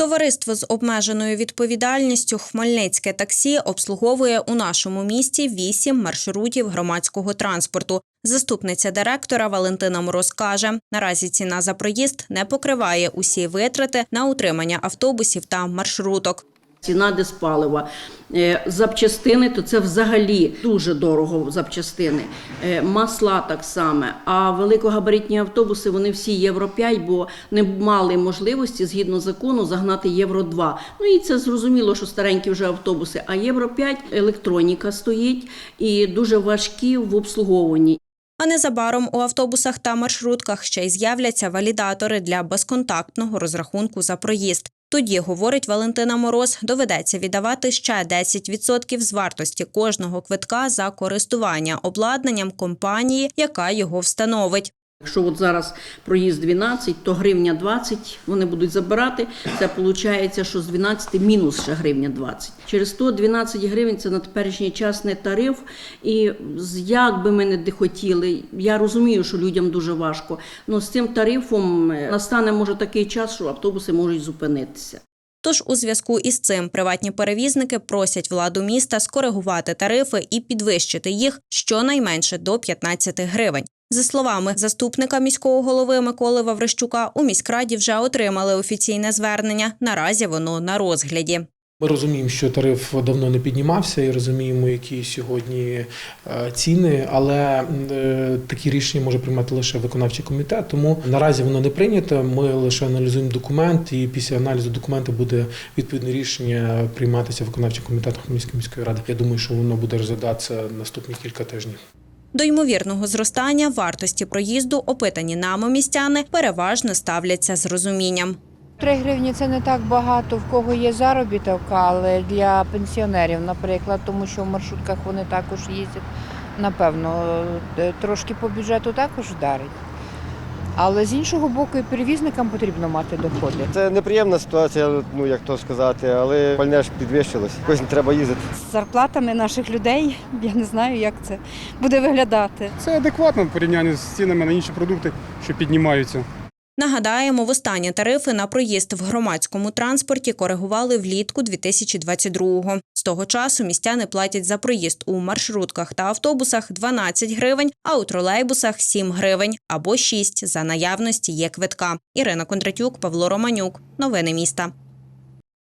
Товариство з обмеженою відповідальністю Хмельницьке таксі обслуговує у нашому місті вісім маршрутів громадського транспорту. Заступниця директора Валентина Мороз каже, наразі ціна за проїзд не покриває усі витрати на утримання автобусів та маршруток. Ціна диспалива. Е, Запчастини, то це взагалі дуже дорого запчастини. Е, Масла так само. А великогабаритні автобуси вони всі Євро 5, бо не мали можливості згідно закону загнати Євро 2. Ну і це зрозуміло, що старенькі вже автобуси. А Євро 5 електроніка стоїть і дуже важкі в обслуговуванні. А незабаром у автобусах та маршрутках ще й з'являться валідатори для безконтактного розрахунку за проїзд. Тоді, говорить Валентина Мороз, доведеться віддавати ще 10% з вартості кожного квитка за користування обладнанням компанії, яка його встановить. Якщо от зараз проїзд 12, то гривня 20 вони будуть забирати. Це виходить, що з 12 мінус ще гривня 20. Через то 12 гривень це на теперішній час не тариф. І як би ми не хотіли, я розумію, що людям дуже важко. але з цим тарифом е, настане може такий час, що автобуси можуть зупинитися. Тож у зв'язку із цим приватні перевізники просять владу міста скоригувати тарифи і підвищити їх щонайменше до 15 гривень. За словами заступника міського голови Миколи Ваврищука, у міськраді вже отримали офіційне звернення. Наразі воно на розгляді. Ми розуміємо, що тариф давно не піднімався і розуміємо, які сьогодні е, ціни, але е, такі рішення може приймати лише виконавчий комітет. Тому наразі воно не прийнято. Ми лише аналізуємо документ, і після аналізу документу буде відповідне рішення прийматися виконавчим комітетом Хмельницької міської ради. Я думаю, що воно буде розглядатися наступні кілька тижнів. До ймовірного зростання вартості проїзду опитані нами містяни переважно ставляться з розумінням. Три гривні це не так багато, в кого є заробіток, але для пенсіонерів, наприклад, тому що в маршрутках вони також їздять, напевно, е, трошки по бюджету також вдарить. Але з іншого боку, і перевізникам потрібно мати доходи. Це неприємна ситуація, ну як то сказати, але пальне ж підвищилось. Кожен треба їздити. з зарплатами наших людей. Я не знаю, як це буде виглядати. Це адекватно в порівнянні з цінами на інші продукти, що піднімаються. Нагадаємо, востаннє тарифи на проїзд в громадському транспорті коригували влітку 2022-го. З того часу містяни платять за проїзд у маршрутках та автобусах 12 гривень, а у тролейбусах 7 гривень або 6 за наявності є квитка. Ірина Кондратюк, Павло Романюк. Новини міста.